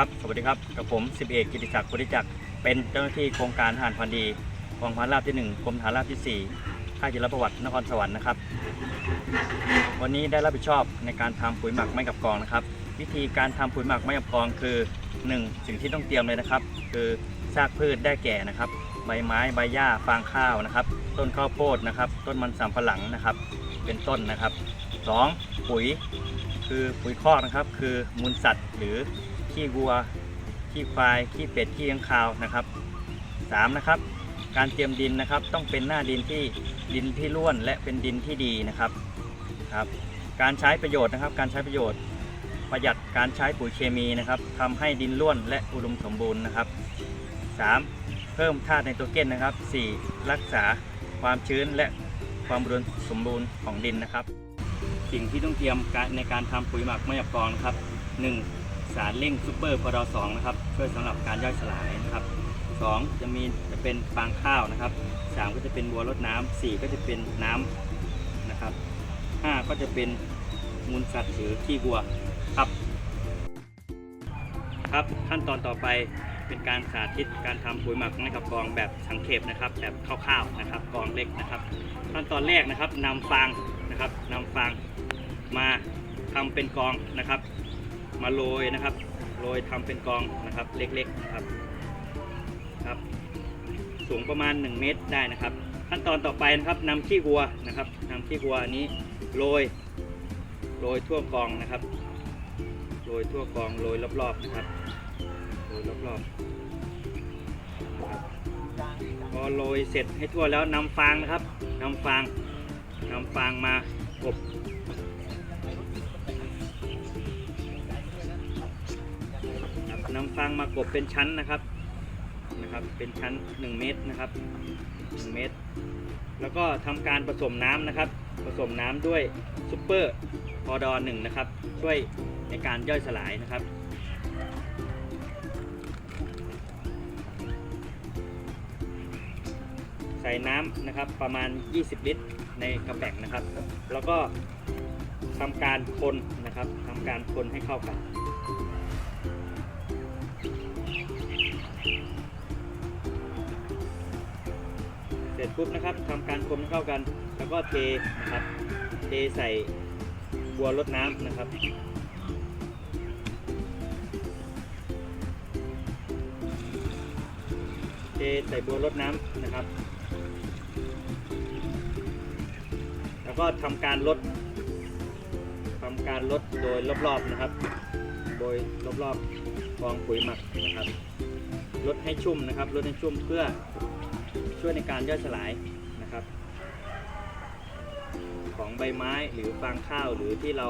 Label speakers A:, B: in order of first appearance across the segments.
A: ครับ สวัสดีครับ กับผมสิบเอกกิติศักดิ์พุทธิจักร เป็นเจ้าหน้าที่โครงการทหารพันดีกองพันราบที่ 1กรมฐานราบที่ 4 ค่ายจิรประวัตินครสวรรค์นะครับ วันนี้ได้รับผิดชอบในการทำปุ๋ยหมักไม้กับกองนะครับ วิธีการทำปุ๋ยหมักไม้กับกองคือ 1. สิ่งที่ต้องเตรียมเลยนะครับ คือซากพืชได้แก่นะครับ ใบไม้ใบหญ้าฟางข้าวนะครับ ต้นข้าวโพดนะครับ ต้นมันสำปะหลังนะครับ เป็นต้นนะครับ 2. ปุ๋ยคือปุ๋ยคอกนะครับ คือมูลสัตว์หรือ ขี้วัว ขี้ควาย ขี้เป็ด ขี้ข้างคาวนะครับ 3. นะครับ การเตรียมดินนะครับ ต้องเป็นหน้าดินที่ดินที่ร่วนและเป็นดินที่ดีนะครับครับ การใช้ประโยชน์นะครับ การใช้ประโยชน์ ประหยัดการใช้ปุ๋ยเคมีนะครับทำให้ดินร่วนและอุดมสมบูรณ์นะครับ 3. เพิ่มธาตุไนโตรเจนนะครับ 4. รักษาความชื้นและความอุดมสมบูรณ์ของดินนะครับ สิ่งที่ต้องเตรียมในการทำปุ๋ยหมักไม่หยับกองนะครับ 1. สารเร่งซูเปอร์พอดสองนะครับ ช่วยสำหรับการย่อยสลายนะครับ 2. จะมีจะเป็นฟางข้าวนะครับ 3 ก็จะเป็นบัวรดน้ำ4ก็จะเป็นน้ำนะครับ 5 ก็จะเป็นมูลสัตว์หรือขี้วัวครับ ครับขั้นตอนต่อไปเป็นการสาธิตการทำปุ๋ยหมักให้กับกองแบบสังเขปนะครับ แบบคร่าวๆนะครับกองเล็กนะครับ ขั้นตอนแรกนะครับนำฟางนะครับนำฟางมาทำเป็นกองนะครับ มาโรยนะครับโรยทำเป็นกองนะครับเล็กๆนะครับครับ สูงประมาณ 1 เมตรได้นะครับ ขั้นตอนต่อไปนะครับนำขี้วัวนะครับนำขี้วัวนี้โรยโรยทั่วกองนะครับโรยทั่วกองโรยรอบๆนะครับโรยรอบๆนะครับพอโรยเสร็จให้ทั่วแล้วนำฟางนะครับนำฟางนำฟางมากบ นำฟางมากบเป็นชั้นนะครับนะครับ เป็นชั้น 1 เมตรนะครับ 1 เมตร แล้วก็ทำการผสมน้ำนะครับ ผสมน้ำด้วยซูเปอร์พอดอหนึ่งนะครับ ช่วยในการย่อยสลายนะครับใส่น้ำนะครับประมาณ 20 ลิตรในกระแป้งนะครับ แล้วก็ทำการคนนะครับทำการคนให้เข้ากัน ปุ๊บนะครับทำการคนเข้ากัน แล้วก็เทนะครับ เทใส่บัวรดน้ำนะครับเทใส่บัวรดน้ำนะครับ แล้วก็ทำการลดทำการลดโดยรอบๆนะครับ โดยรอบๆกองปุ๋ยหมักนะครับลดให้ชุ่มนะครับลดให้ชุ่มเพื่อ ช่วยในการย่อยสลายนะครับ ของใบไม้หรือฟางข้าวหรือที่เรา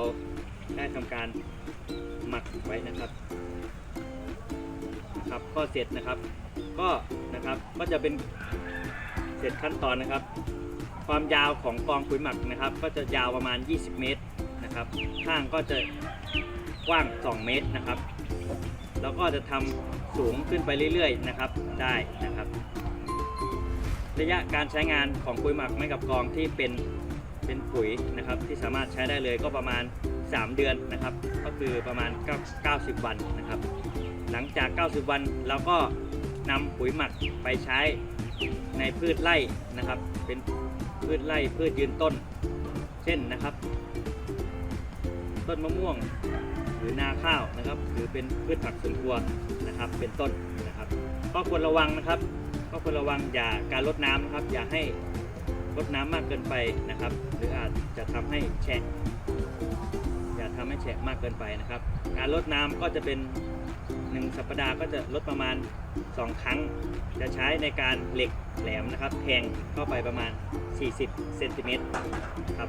A: ได้ทำการหมักไว้นะครับนะครับก็เสร็จนะครับ ก็นะครับก็จะเป็นเสร็จขั้นตอนนะครับ ความยาวของกองปุ๋ยหมักนะครับ ก็จะยาวประมาณ 20 เมตรนะครับข้างก็จะกว้าง 2 เมตรนะครับ แล้วก็จะทำสูงขึ้นไปเรื่อยๆนะครับได้นะครับ ระยะการใช้งานของปุ๋ยหมักไม้กับกองที่เป็นเป็นปุ๋ยนะครับ ที่สามารถใช้ได้เลยก็ประมาณ 3 เดือนนะครับ ก็คือประมาณ9 90 วันนะครับ หลังจาก 90 วันเราก็นำปุ๋ยหมักไปใช้ในพืชไร่นะครับ เป็นพืชไร่พืชยืนต้น เช่นนะครับ ต้นมะม่วงหรือนาข้าวนะครับ หรือเป็นพืชผักสวนครัวนะครับ เป็นต้นนะครับ ก็ควรระวังนะครับ ก็ควรระวังอย่าการลดน้ำนะครับ อย่าให้ลดน้ำมากเกินไปนะครับ หรืออาจจะทำให้แฉะอย่าทำให้แฉะมากเกินไปนะครับ การลดน้ำก็จะเป็น1สัปดาห์ก็จะลดประมาณ 2 ครั้ง จะใช้ในการเหล็กแหลมนะครับแทงเข้าไปประมาณ 40เซนติเมตรครับ